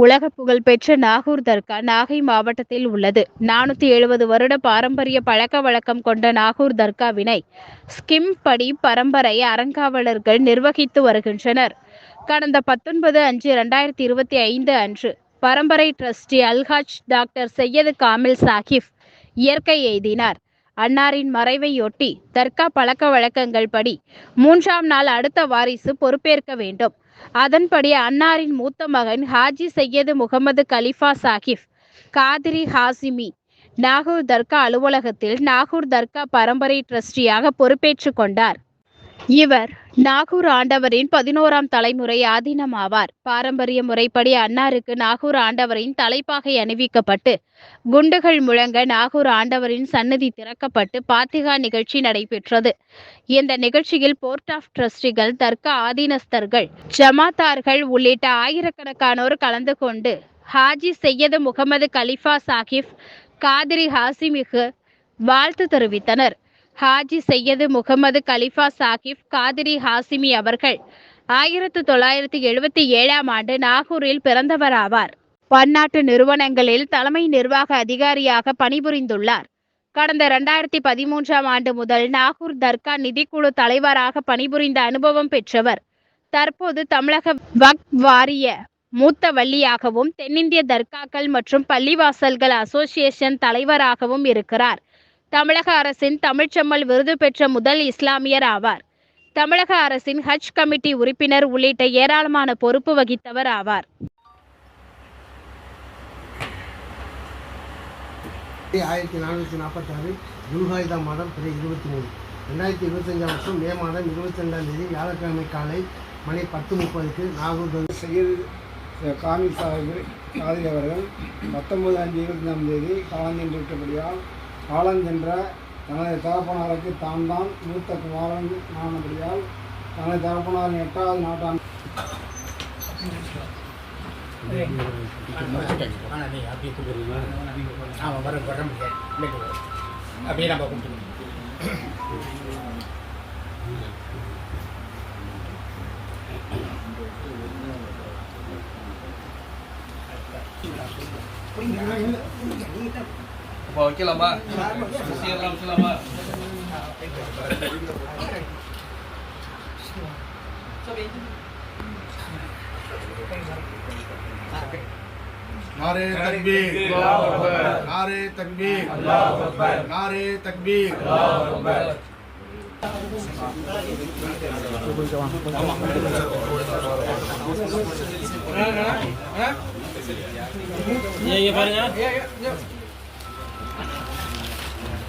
உலக புகழ்பெற்ற நாகூர் தர்கா நாகை மாவட்டத்தில் உள்ளது. நானூற்றி எழுபது வருட பாரம்பரிய பழக்க வழக்கம் கொண்ட நாகூர் தர்காவினை ஸ்கிம் படி பரம்பரை அறங்காவலர்கள் நிர்வகித்து வருகின்றனர். கடந்த பத்தொன்பது அஞ்சு ரெண்டாயிரத்தி இருபத்தி ஐந்து அன்று பரம்பரை ட்ரஸ்டி அல்ஹாஜ் டாக்டர் சையது காமில் சாஹிப் இயற்கை எய்தினார். அன்னாரின் மறைவையொட்டி தர்கா பழக்க வழக்கங்கள் படி மூன்றாம் நாள் அடுத்த வாரிசு பொறுப்பேற்க வேண்டும். அதன்படி அன்னாரின் மூத்த மகன் ஹாஜி சையது முகமது கலிஃபா சாஹிப் காதிரி ஹாசிமி நாகூர் தர்கா அலுவலகத்தில் நாகூர் தர்கா பரம்பரை ட்ரஸ்டியாக பொறுப்பேற்றுக் கொண்டார். இவர் நாகூர் ஆண்டவரின் பதினோராம் தலைமுறை ஆதீனம் ஆவார் பாரம்பரிய முறைப்படி அன்னாருக்கு நாகூர் ஆண்டவரின் தலைப்பாகை அணிவிக்கப்பட்டு குண்டுகள் முழங்க நாகூர் ஆண்டவரின் சன்னதி திறக்கப்பட்டு பாத்திகா நிகழ்ச்சி நடைபெற்றது. இந்த நிகழ்ச்சியில் போர்ட் ஆஃப் ட்ரஸ்டிகள் தர்க்க ஆதீனஸ்தர்கள் ஜமாத்தார்கள் உள்ளிட்ட ஆயிரக்கணக்கானோர் கலந்து கொண்டு ஹாஜி செய்யது முகமது கலிஃபா சாஹிப் காதிரி ஹாசிமிகு வாழ்த்து தெரிவித்தனர். ஹாஜி சையது முகமது கலிஃபா சாஹிப் காதிரி ஹாசிமி அவர்கள் ஆயிரத்து தொள்ளாயிரத்தி எழுபத்தி ஏழாம் ஆண்டு நாகூரில் பிறந்தவராவார். பன்னாட்டு நிறுவனங்களில் தலைமை நிர்வாக அதிகாரியாக பணிபுரிந்துள்ளார். கடந்த இரண்டாயிரத்தி பதிமூன்றாம் ஆண்டு முதல் நாகூர் தர்கா நிதிக்குழு தலைவராக பணிபுரிந்த அனுபவம் பெற்றவர். தற்போது தமிழக வக் வாரிய மூத்த வள்ளியாகவும் தென்னிந்திய தர்காக்கள் மற்றும் பள்ளிவாசல்கள் அசோசியேஷன் தலைவராகவும் இருக்கிறார். தமிழக அரசின் தமிழ்ச்செம்மல் விருது பெற்ற முதல் இஸ்லாமியர் ஆவார். தமிழக அரசின் ஹஜ் கமிட்டி உறுப்பினர் உள்ளிட்ட ஏராளமான பொறுப்பு வகித்தவர் ஆவார். ஆயிரத்தி நானூற்றி நாற்பத்தாறு துல்ஹாயுதா மாதம் பிறை இருபத்தி மூணு ரெண்டாயிரத்தி இருபத்தஞ்சாம் வருஷம் மே மாதம் இருபத்தி ரெண்டாம் தேதி வியாழக்கிழமை காலை மணி பத்து முப்பதுக்கு நாகூர் தர்கா சையது காமி சாஹிப் காதலி அவர்கள். பத்தொன்பது அஞ்சு நாலாம் தேதி காலஞ்சென்றிருக்கபடியால் காலஞ்சென்ற தனது தகப்பனாருக்கு தான் தான் மூத்த குமாரன் ஆனபடியால் தனது தகப்பனாரின் எட்டாவது நாட்டான். அவன் வர வர முடியாது அப்படியே நம்ம கூப்பிட்டு அப்போ வைக்கலாமா விஷயம்லாம் வைக்கலாமா நாரே தக்பீர் நாரே தக்பீர் நாரே தக்பீர்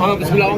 হ্যাঁ বিসমিল্লাহ।